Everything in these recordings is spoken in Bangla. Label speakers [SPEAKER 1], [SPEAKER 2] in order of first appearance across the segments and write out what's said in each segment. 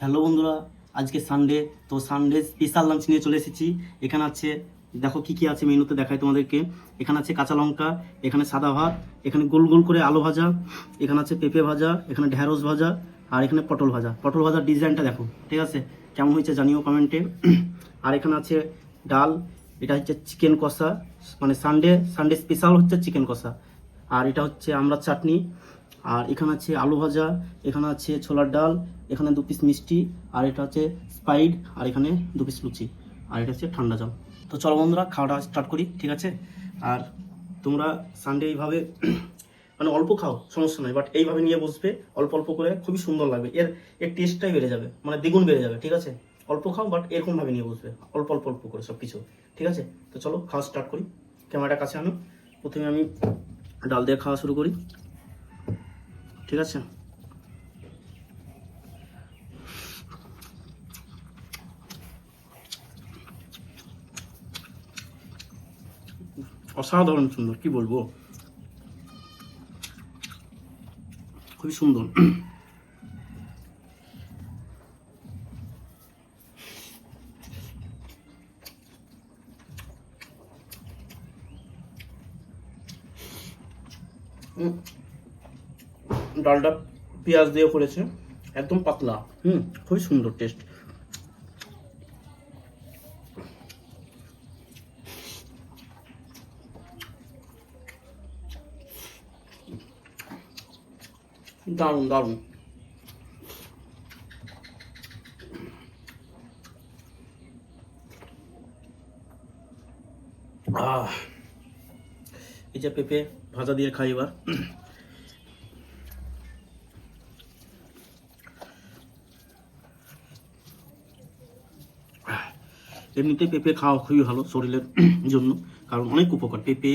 [SPEAKER 1] হ্যালো বন্ধুরা, আজকে সানডে তো সানডে স্পেশাল লাঞ্চ নিয়ে চলে এসেছি। এখানে আছে, দেখো কি কি আছে মেনুতে দেখাই তোমাদেরকে। এখানে আছে কাঁচা লঙ্কা, এখানে সাদা ভাত, এখানে গোল গোল করে আলু ভাজা, এখানে আছে পেঁপে ভাজা, এখানে ঢ্যাঁড়স ভাজা, আর এখানে পটল ভাজা। পটল ভাজার ডিজাইনটা দেখো, ঠিক আছে? কেমন হয়েছে জানিও কমেন্টে আর এখানে আছে ডাল, এটা হচ্ছে চিকেন কষা মানে সানডে সানডে স্পেশাল হচ্ছে চিকেন কষা। আর এটা হচ্ছে আমরা চাটনি। আর এখানে আছে আলু ভাজা, এখানে আছে ছোলার ডাল, এখানে দু পিস মিষ্টি, আর এটা হচ্ছে স্পাইড, আর এখানে দু পিস লুচি, আর এটা হচ্ছে ঠান্ডা জল। তো চলো বন্ধুরা, খাওয়াটা স্টার্ট করি, ঠিক আছে? আর তোমরা সানডে এইভাবে মানে অল্প খাও, সমস্যা নয় বাট এইভাবে নিয়ে বসবে, অল্প অল্প করে খুবই সুন্দর লাগবে। এর এর টেস্টটাই বেড়ে যাবে মানে দ্বিগুণ বেড়ে যাবে, ঠিক আছে? অল্প খাও বাট এরকমভাবে নিয়ে বসবে, অল্প অল্প অল্প করে সব কিছু ঠিক আছে? তো চলো, খাওয়া স্টার্ট করি। ক্যামেরাটা কাছে আনো, প্রথমে আমি ডাল দিয়ে খাওয়া শুরু করি। ঠিক আছে অসাধারণ সুন্দর কি বলব খুবই সুন্দর উম, ডালটা পেঁয়াজ দিয়ে করেছে একদম পাতলা। হুম। খুবই সুন্দর টেস্ট দারুণ দারুণ। এই যে পেঁপে ভাজা দিয়ে খাই এবার। এমনিতে পেঁপে খাওয়া খুবই ভালো শরীরের জন্য। কারণ অনেক উপকার। পেঁপে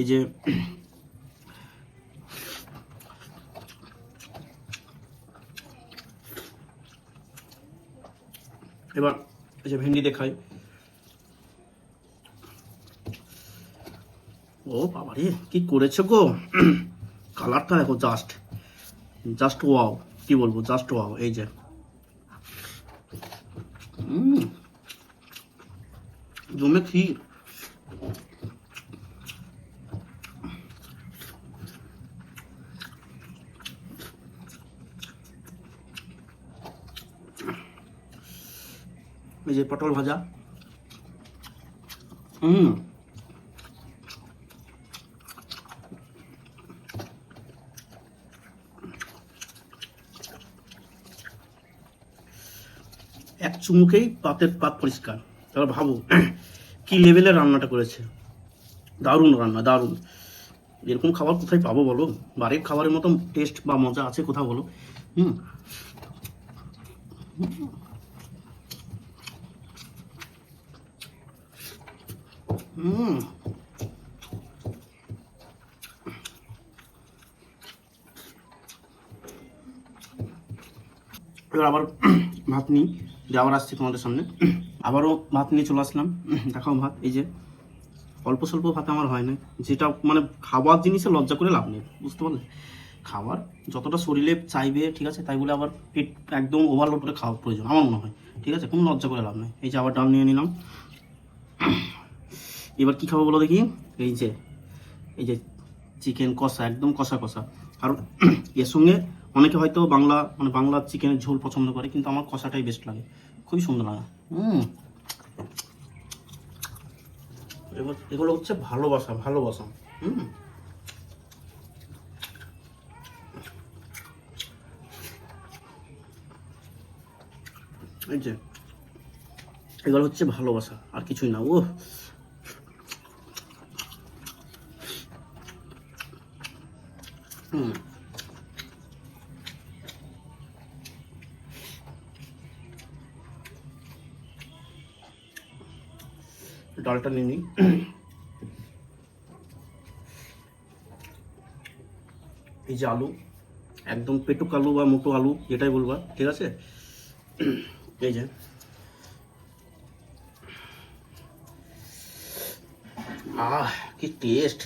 [SPEAKER 1] এই যে এবার এই যে ভেন্ডি দেখাই। ও বাবা রে কি করেছে গো? কালারটা দেখো জাস্ট জাস্ট ওয়াও কি বলব? জাস্ট ওয়াও এই যে। উম, জমে ক্ষীর এই যে পটল ভাজা হুম এক চুমুকেই পাতের পাত পরিষ্কার এবার ভাবো কি লেভেলের রান্নাটা করেছে? দারুণ রান্না, দারুণ। এরকম খাবার কোথায় পাবো বলো? বাড়ির খাবারের মতো টেস্ট বা মজা আছে কোথাও বলো? হুম। এবার আবার ভাত নিই দিয়ে আবার আসছি তোমাদের সামনে। আবারও ভাত নিয়ে চলে আসলাম। দেখাও ভাত, এই যে অল্প স্বল্প ভাত আমার হয় না। যেটা মানে খাবার জিনিসে লজ্জা করে লাভ নেই, বুঝতে পারলে? খাবার যতটা শরীরে চাইবে, ঠিক আছে, তাই বলে আবার পেট একদম ওভারলোড করে খাওয়া প্রয়োজন, আমার মনে হয়, ঠিক আছে, কোনো লজ্জা করে লাভ নেই। এই যে আবার ডাল নিয়ে নিলাম। এবার কি খাব বলো দেখি? এই যে এই যে চিকেন কষা, একদম কষা কষা। কারণ এর সঙ্গে অনেকে হয়তো বাংলা মানে বাংলা চিকেনের ঝোল পছন্দ করে, কিন্তু আমার কষাটাই বেস্ট লাগে। খুবই সুন্দর লাগে হুম এবার এগুলো হচ্ছে ভালোবাসা ভালোবাসা হুম এই যে এগুলো হচ্ছে ভালোবাসা আর কিছুই না ও ডালটা নিয়ে নিই। এই যে আলু, একদম পেটুক আলু বা মোটো আলু, যেটাই বলবা, ঠিক আছে? এই যে। আহ, কি টেস্ট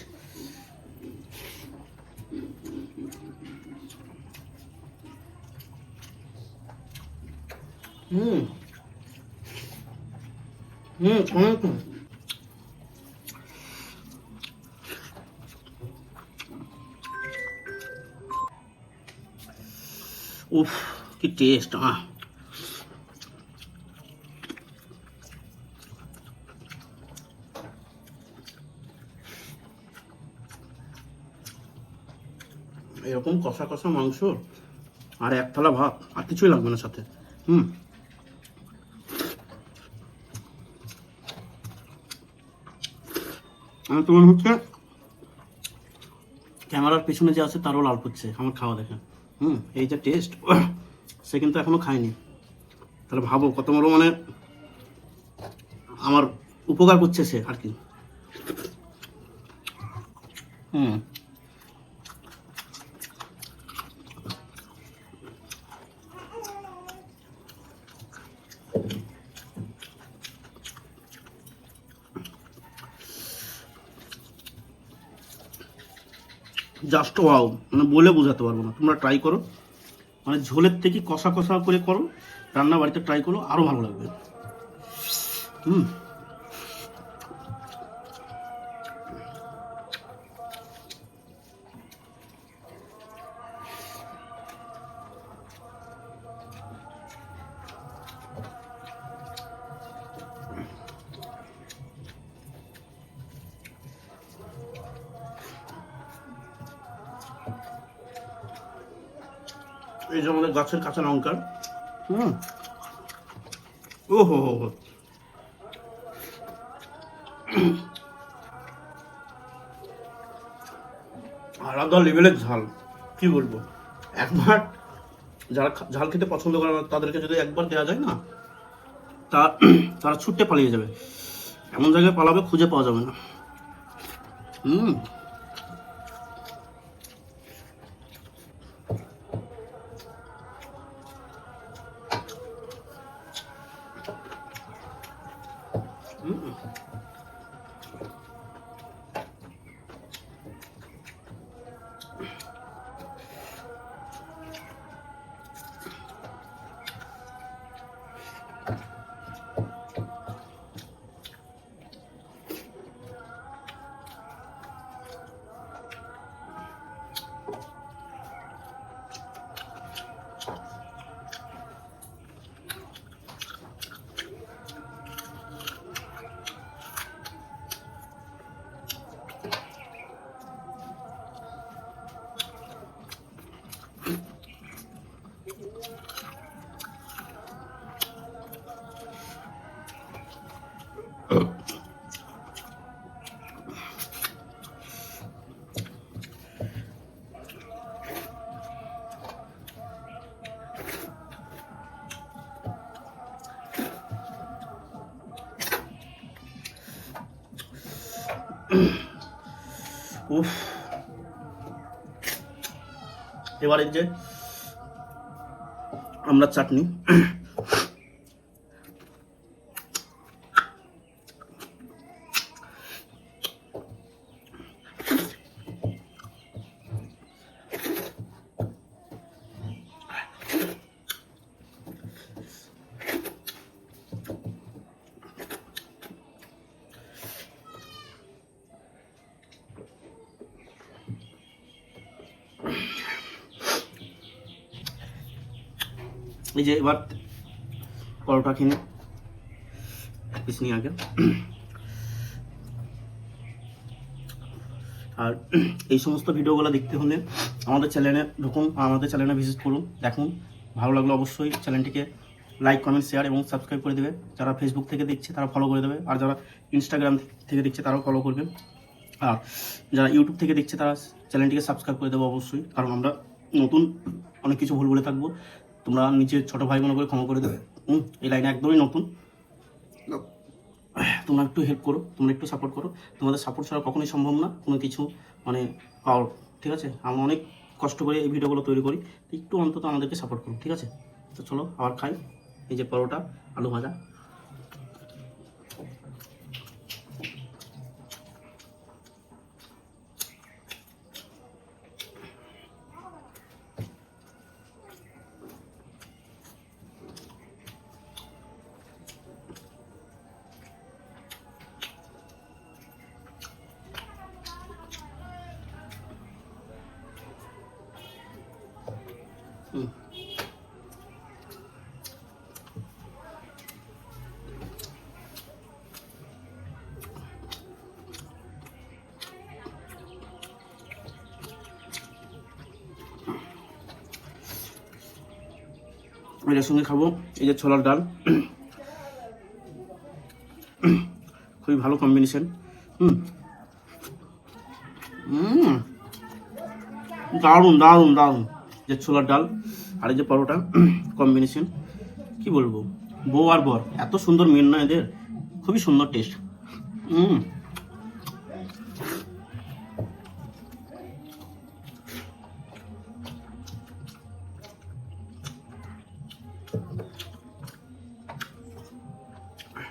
[SPEAKER 1] হুম। হুম, অনেক উফ, কি টেস্ট আহ। এরকম কষা কষা মাংস আর এক থালা ভাত, আর কিছুই লাগবে না সাথে। হুম। আমার তো মনে হচ্ছে ক্যামেরার পেছনে যে আছে, তারও লাল করছে আমার খাওয়া দেখে। হুম, এই যে টেস্ট সে কিন্তু এখনও খায়নি। তাহলে ভাবো, কত বড় মানে আমার উপকার করছে সে আর কি। হুম। জাস্ট ওয়াও মানে বলে বোঝাতে পারব না। তোমরা ট্রাই করো। মানে ঝোলের থেকে কষা কষা করে করো। রান্না বাড়িতে ট্রাই করো আরও ভালো লাগবে। হুম। এই যে আমাদের গাছের কাঁচা লঙ্কা। হুম। ও হো হো হো। আলাদা লেভেলের ঝাল কি বলব? একবার যারা ঝাল খেতে পছন্দ করে না তাদেরকে যদি একবার দেওয়া যায় না তা তারা ছুটতে পালিয়ে যাবে। এমন জায়গায় পালাবে খুঁজে পাওয়া যাবে না। হুম। উফ। এবারে যে আমরা চাটনি এই যে এবার পরোটা পিস নিয়ে আগে। আর এই সমস্ত ভিডিওগুলো দেখতে হলে আমাদের চ্যানেলে ঢুকুন, আমাদের চ্যানেলে ভিজিট করুন, দেখুন। ভালো লাগলে অবশ্যই চ্যানেলটিকে লাইক কমেন্ট শেয়ার এবং সাবস্ক্রাইব করে দেবে। যারা ফেসবুক থেকে দেখছে তারা ফলো করে দেবে। আর যারা ইনস্টাগ্রাম থেকে দেখছে তারাও ফলো করবে। আর যারা ইউটিউব থেকে দেখছে তারা চ্যানেলটিকে সাবস্ক্রাইব করে দেবো অবশ্যই। কারণ আমরা নতুন অনেক কিছু ভুল বলে থাকব। তোমরা নিচে ছোট ভাই মনে করে ক্ষমা করে দেবে। হুম এই লাইনে একদমই নতুন। তোমরা একটু হেল্প করো তোমরা একটু সাপোর্ট করো। তোমাদের সাপোর্ট ছাড়া কখনোই সম্ভব না কোনো কিছু মানে পাওয়ার। ঠিক আছে? আমরা অনেক কষ্ট করে এই ভিডিওগুলো তৈরি করি একটু অন্তত আমাদেরকে সাপোর্ট করো ঠিক আছে? তো চলো আবার খাই। এই যে পরোটা আলু ভাজা। এটার সঙ্গে খাব এই যে ছোলার ডাল। খুবই ভালো কম্বিনেশন হুম। দারুণ দারুণ দারুণ যে ছোলার ডাল আর এই যে পরোটা কম্বিনেশন কি বলব? বউ আর বর, এত সুন্দর মেন না এদের? খুবই সুন্দর টেস্ট হুম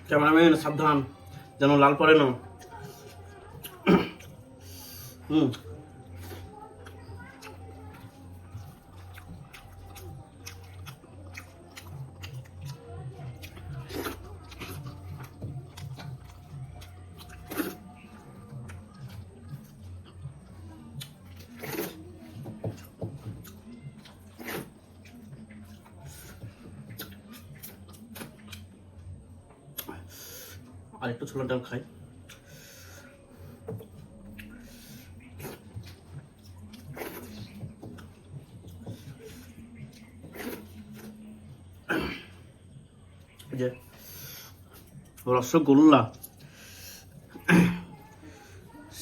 [SPEAKER 1] ক্যামেরাম্যান, সাবধান, যেন লাল পড়ে না। হুম আর একটু ছোলার ডাল খাই। যে রসগোল্লা।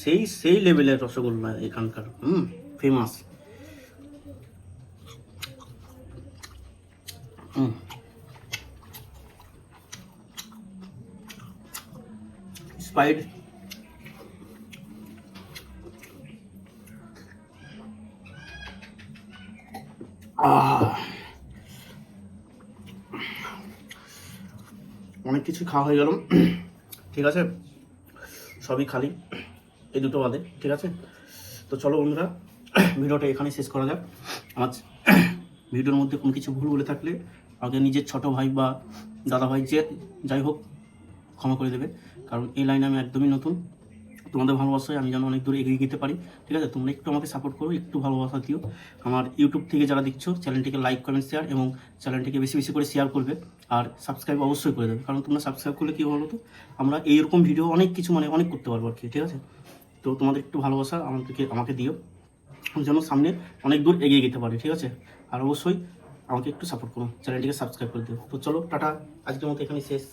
[SPEAKER 1] সেই সেই লেভেলের রসগোল্লা এখানকার, হুম ফেমাস হুম। স্পাইড অনেক কিছু খাওয়া হয়ে গেল। ঠিক আছে? সবই খালি। এই দুটো বাদে, ঠিক আছে? তো চলো বন্ধুরা, ভিডিওটা এখানে শেষ করা যাক। আজ ভিডিওর মধ্যে কোনো কিছু ভুল বলে থাকলে আমাকে নিজের ছোট ভাই বা দাদা ভাই যে যাই হোক ক্ষমা করে দেবে। কারণ এই লাইনে আমি একদমই নতুন। তোমাদের ভালোবাসায় আমি যেন অনেক দূরে এগিয়ে যেতে পারি। ঠিক আছে? তোমরা একটু আমাকে সাপোর্ট করো, একটু ভালোবাসা দিও। আমার ইউটিউব থেকে যারা দেখছ চ্যানেলটিকে লাইক কমেন্ট শেয়ার এবং চ্যানেলটিকে বেশি বেশি করে শেয়ার করবে। আর সাবস্ক্রাইব অবশ্যই করে দেবে। কারণ তোমরা সাবস্ক্রাইব করলে কী বলো তো? আমরা এইরকম ভিডিও অনেক কিছু মানে অনেক করতে পারব আর কি, ঠিক আছে? তো তোমাদের একটু ভালোবাসা আমাদেরকে, আমাকে দিও। যেন সামনে অনেক দূর এগিয়ে যেতে পারি, ঠিক আছে? আর অবশ্যই আমাকে একটু সাপোর্ট করো। চ্যানেলটিকে সাবস্ক্রাইব করে দিও। তো চলো, টাটা। আজকের মতো এখানে শেষ।